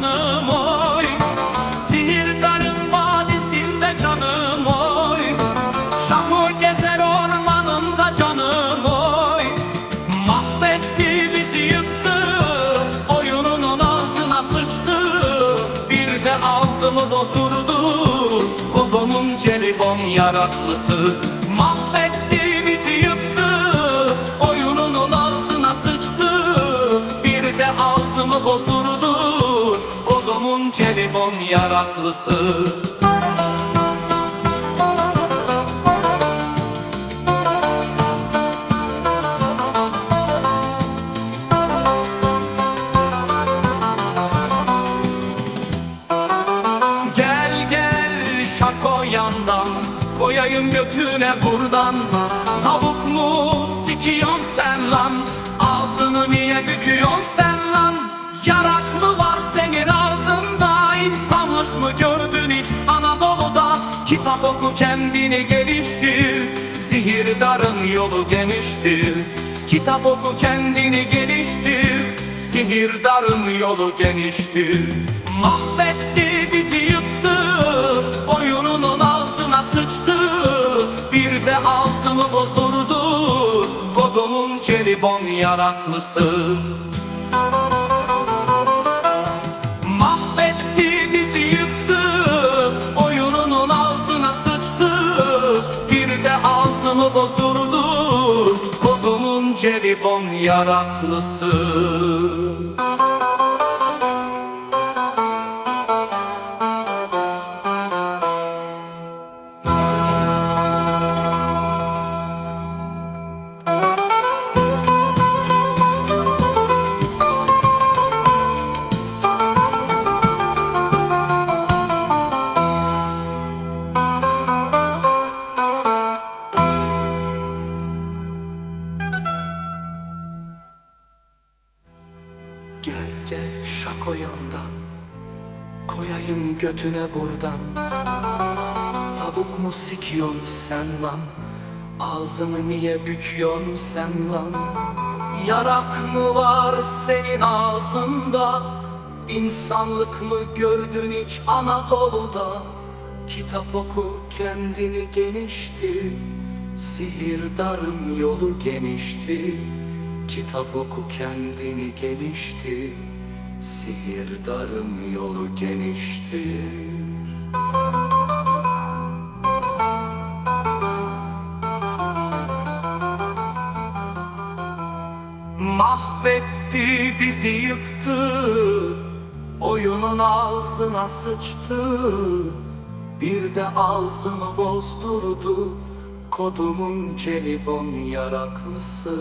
canım oy. Sihirdarın vadisinde canım oy. Şako gezer ormanında canım oy. Mahvetti bizi yıktı. Oyununun ağzına sıçtı. Bir de ağzımı bozdurdu. Kodumun celibon yaraklısı Mahvetti bizi yıktı. Oyununun ağzına sıçtı. Bir de ağzımı bozdurdu Kodumun celibon yaraklısı. Gel gel şako yandan Koyayım götüne buradan. Tavuk mu sikiyon sen lan Ağzını niye büküyorsun sen lan? Yarak mı var gördün hiç Anadolu'da? Kitap oku kendini geliştir. Sihirdarın yolu geniştir. Kitap oku kendini geliştir. Sihirdarın yolu geniştir. Mahvetti bizi yıktı. Oyununun ağzına sıçtı. Bir de ağzımı bozdurdu. Kodumun celibon yaraklısı de ağzımı bozdurdu Kodumun celibon yaraklısı Gel gel şako yandan Koyayım götüne buradan. Tavuk mu sikiyorsun sen lan? Ağzını niye büküyorsun sen lan? Yarak mı var senin ağzında? İnsanlık mı gördün hiç Anadolu'da? Kitap oku kendini geniştir Sihirdarın yolu geniştir Kitap oku kendini geliştir Sihirdarın yolu geniştir. Mahvetti bizi yıktı. Oyunun ağzına sıçtı. Bir de ağzını bozdurdu. Kodumun celibon yaraklısı